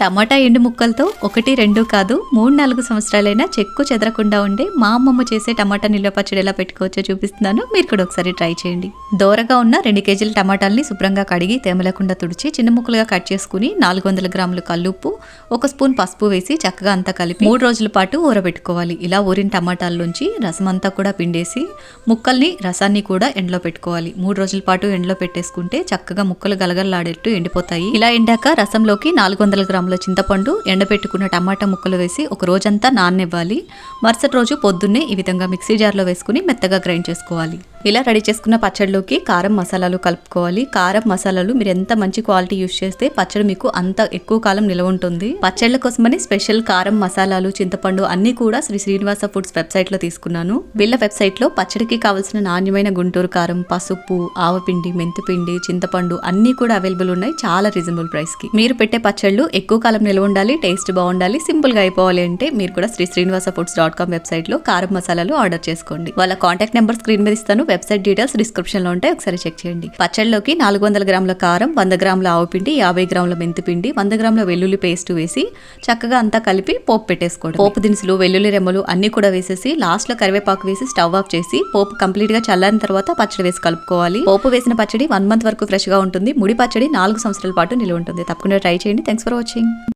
టమాటా ఎండు ముక్కలతో ఒకటి రెండు కాదు మూడు నాలుగు సంవత్సరాలైనా చెక్కు చెదరకుండా ఉండే మా అమ్మమ్మ చేసే టమాటా నిల్వ పచ్చడి ఎలా పెట్టుకోవచ్చో చూపిస్తున్నాను. మీరు కూడా ఒకసారి ట్రై చేయండి. దోరగా ఉన్న రెండు కేజీల టమాటాల్ని శుభ్రంగా కడిగి తేమ లేకుండా తుడిచి చిన్న ముక్కలుగా కట్ చేసుకుని నాలుగు వందల గ్రాములు కల్లుప్పు ఒక స్పూన్ పసుపు వేసి చక్కగా అంతా కలిపి మూడు రోజుల పాటు ఊరబెట్టుకోవాలి. ఇలా ఊరిన టమాటాల్లోంచి రసం అంతా కూడా పిండేసి ముక్కల్ని రసాన్ని కూడా ఎండలో పెట్టుకోవాలి. మూడు రోజుల పాటు ఎండలో పెట్టేసుకుంటే చక్కగా ముక్కలు గలగలలాడేట్టు ఎండిపోతాయి. ఇలా ఎండాక రసంలోకి నాలుగు వందల గ్రాములు చింతపండు ఎండబెట్టుకున్న టమాటా ముక్కలు వేసి ఒక రోజంతా నాననివ్వాలి. మరుసటి రోజు పొద్దున్నే ఈ విధంగా మిక్సీ జార్లో వేసుకుని మెత్తగా గ్రైండ్ చేసుకోవాలి. ఇలా రెడీ చేసుకున్న పచ్చడిలోకి కారం మసాలాలు కలుపుకోవాలి. కారం మసాలాలు మీరు ఎంత మంచి క్వాలిటీ యూస్ చేస్తే పచ్చడి మీకు అంత ఎక్కువ కాలం నిలవ ఉంటుంది. పచ్చళ్ళ కోసమని స్పెషల్ కారం మసాలాలు చింతపండు అన్ని కూడా శ్రీ శ్రీనివాస ఫుడ్స్ వెబ్సైట్లో తీసుకున్నాను. వీళ్ళ వెబ్సైట్లో పచ్చడికి కావాల్సిన నాణ్యమైన గుంటూరు కారం పసుపు ఆవపిండి మెంతిపిండి చింతపండు అన్ని కూడా అవైలబుల్ ఉన్నాయి. చాలా రీజనబుల్ ప్రైస్కి. మీరు పెట్టే పచ్చళ్ళు ఎక్కువ కాలం నిల్వ ఉండాలి టేస్ట్ బాగుండాలి సింపుల్గా అయిపోవాలి అంటే మీరు కూడా Sri Srinivasa foods dot com వెబ్సైట్లో కారం మసాలాలు ఆర్డర్ చేసుకోండి. వాళ్ళ కాంటాక్ట్ నెంబర్ స్క్రీన్ మీద ఇస్తాను. వెబ్సైట్ డీటెయిల్స్ డిస్క్రిప్షన్లో ఉంటాయి. ఒకసారి చెక్ చేయండి. పచ్చళ్ళలోకి నాలుగు వందల గ్రాముల కారం వంద గ్రాముల ఆవు పిండి యాభై గ్రాముల మెంతిపిండి వంద గ్రాముల వెల్లుల్లి పేస్ట్ వేసి చక్కగా అంతా కలిపి పోపు పెట్టేసుకోవడం పోపు దినుసులు వెల్లుల్లి రెమ్మలు అన్ని కూడా వేసేసి లాస్ట్లో కరివేపాకు వేసి స్టవ్ ఆఫ్ చేసి పోపు కంప్లీట్గా చల్లారిన తర్వాత పచ్చడి వేసి కలుపుకోవాలి. పోపు వేసిన పచ్చడి వన్ మంత్ వరకు ఫ్రెష్గా ఉంటుంది. ముడి పచ్చడి నాలుగు సంవత్సరాల పాటు నిలువ ఉంటుంది. తప్పకుండా ట్రై చేయండి. Thanks for watching.